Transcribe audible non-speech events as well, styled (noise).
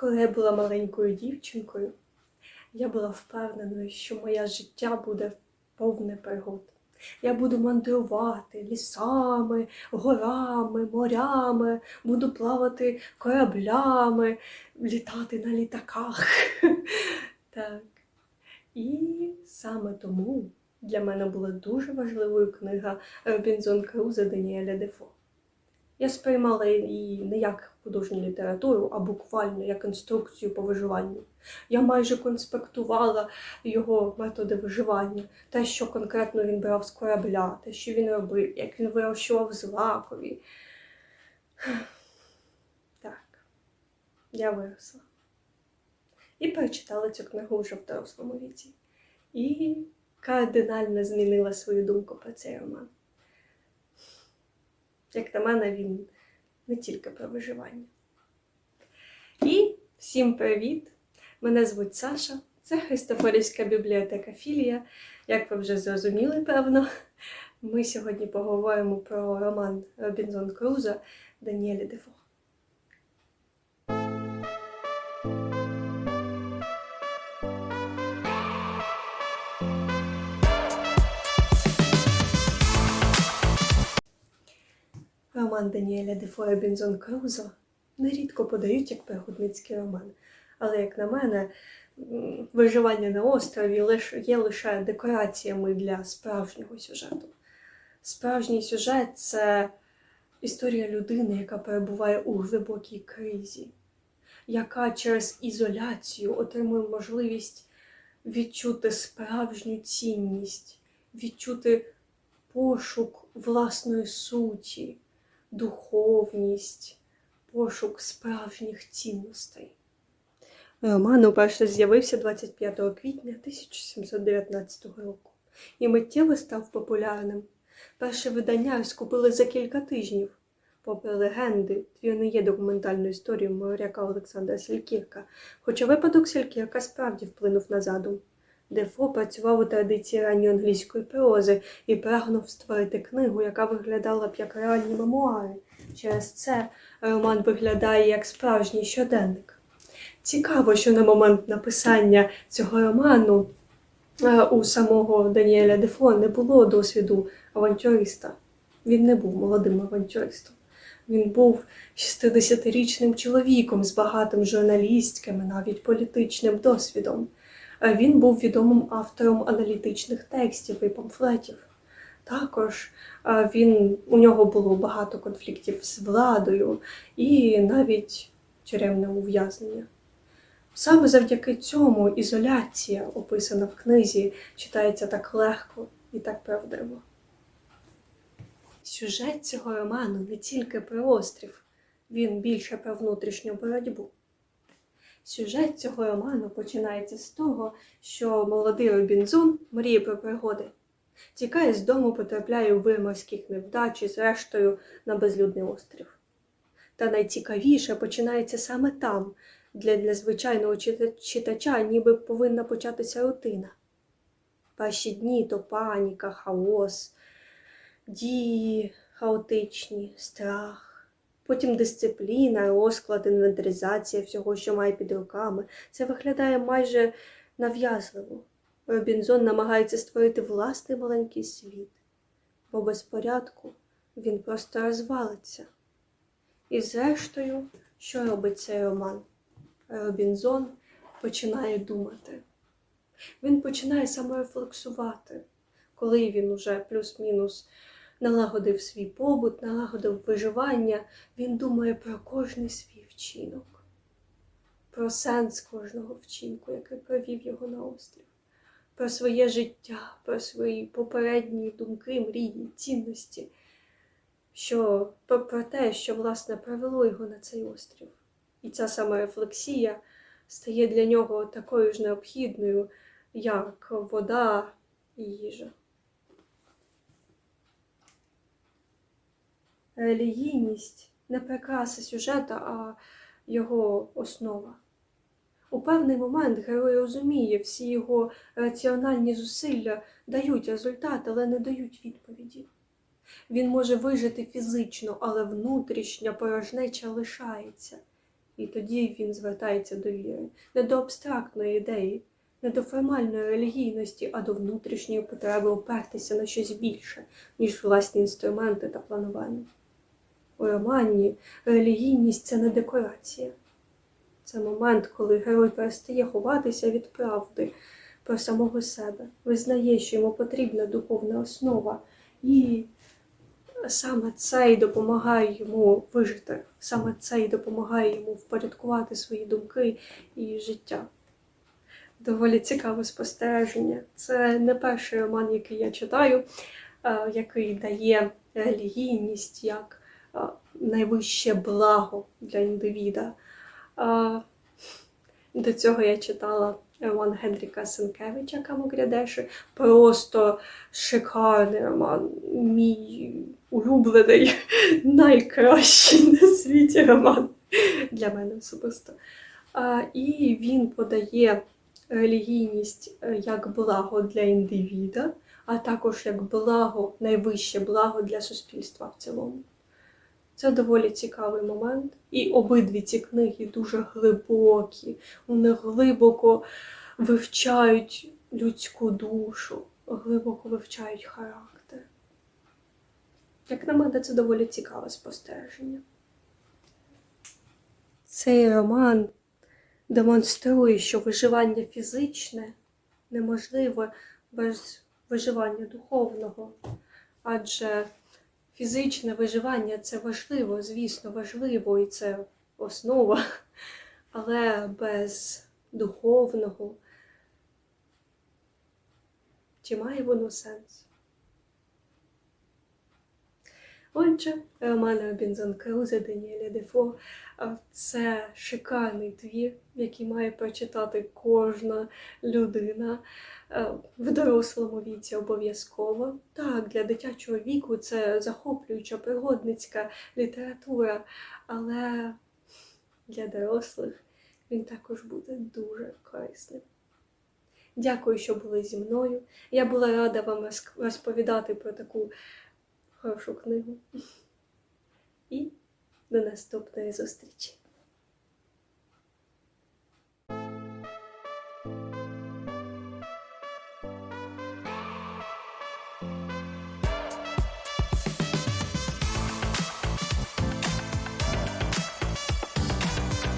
Коли я була маленькою дівчинкою, я була впевненою, що моє життя буде повне пригод. Я буду мандрувати лісами, горами, морями, буду плавати кораблями, літати на літаках. (laughs) Так. І саме тому для мене була дуже важливою книга Робінзон Круза Даніеля Дефо. Я сприймала її не як художню літературу, а буквально як інструкцію по виживанню. Я майже конспектувала його методи виживання, те, що конкретно він брав з корабля, те, що він робив, як він вирощував злакові. Так, я виросла. І перечитала цю книгу вже в дорослому віці. І кардинально змінила свою думку про цей роман. Як на мене, він не тільки про виживання. І всім привіт! Мене звуть Саша, це Христофорівська бібліотека Філія. Як ви вже зрозуміли, певно, ми сьогодні поговоримо про роман Робінзон Круза Даніеля Дефо. Роман Даніеля Дефо Робінзон Крузо нерідко подають як пригодницький роман. Але, як на мене, виживання на острові є лише декораціями для справжнього сюжету. Справжній сюжет це історія людини, яка перебуває у глибокій кризі, яка через ізоляцію отримує можливість відчути справжню цінність, відчути пошук власної суті, духовність, пошук справжніх цінностей. Роман уперше з'явився 25 квітня 1719 року і миттєво став популярним. Перше видання розкупили за кілька тижнів. Попри легенди, твір не є документальною історією моряка Олександра Селькірка, хоча випадок Селькірка справді вплинув на задум. Дефо працював у традиції ранньої англійської прози і прагнув створити книгу, яка виглядала б як реальні мемуари. Через це роман виглядає як справжній щоденник. Цікаво, що на момент написання цього роману е, у самого Даніеля Дефо не було досвіду авантюриста. Він не був молодим авантюристом. Він був 60-річним чоловіком з багатим журналістським, і навіть політичним досвідом. Він був відомим автором аналітичних текстів і памфлетів. Також він, у нього було багато конфліктів з владою і навіть тюремне ув'язнення. Саме завдяки цьому ізоляція, описана в книзі, читається так легко і так правдиво. Сюжет цього роману не тільки про острів, він більше про внутрішню боротьбу. Сюжет цього роману починається з того, що молодий Робінзон мріє про пригоди. Тікає з дому, потрапляє у вир морських невдач і зрештою на безлюдний острів. Та найцікавіше починається саме там, де для звичайного читача ніби повинна початися рутина. Перші дні то паніка, хаос, дії хаотичні, страх. Потім дисципліна, розклад, інвентаризація всього, що має під руками. Це виглядає майже нав'язливо. Робінзон намагається створити власний маленький світ, бо без порядку він просто розвалиться. І зрештою, що робить цей роман? Робінзон починає думати. Він починає саморефлексувати, коли він уже плюс-мінус налагодив свій побут, налагодив виживання, він думає про кожний свій вчинок, про сенс кожного вчинку, який провів його на острів, про своє життя, про свої попередні думки, мрії, цінності, що, про, про те, що власне привело його на цей острів. І ця саморефлексія стає для нього такою ж необхідною, як вода і їжа. Релігійність не прикраса сюжета, а його основа. У певний момент герой розуміє, всі його раціональні зусилля дають результат, але не дають відповіді. Він може вижити фізично, але внутрішня порожнеча лишається. І тоді він звертається до віри, не до абстрактної ідеї, не до формальної релігійності, а до внутрішньої потреби опертися на щось більше, ніж власні інструменти та планування. Романі релігійність це не декорація. Це момент, коли герой перестає ховатися від правди про самого себе, визнає, що йому потрібна духовна основа, і саме це й допомагає йому вижити, саме це й допомагає йому впорядкувати свої думки і життя. Доволі цікаве спостереження. Це не перший роман, який я читаю, е, який дає релігійність як е, найвище благо для індивіда. Е, До цього я читала роман Генріка Сенкевича Камогрядеши. Просто шикарний роман. Мій улюблений, (laughs) найкращий на світі роман для мене особисто. І він подає релігійність е, як благо для індивіда, а також як благо, найвище благо для суспільства в цілому. Це доволі цікавий момент. І обидві ці книги дуже глибокі. Вони глибоко вивчають людську душу, глибоко вивчають характер. Як на мене, це доволі цікаве спостереження. Цей роман демонструє, що виживання фізичне неможливе без виживання духовного. Адже фізичне виживання це важливо, звісно, важливо, і це основа, (laughs) але без духовного. Чи має воно сенс? Отже, роман Робінзон Крузе Даніеля Дефо це шикарний твір, який має прочитати кожна людина е, в дорослому віці обов'язково. Так, для дитячого віку це захоплююча пригодницька література, але для дорослих він також буде дуже корисним. Дякую, що були зі мною. Я була рада вам розповідати про таку хорошу книгу. І до наступної зустрічі!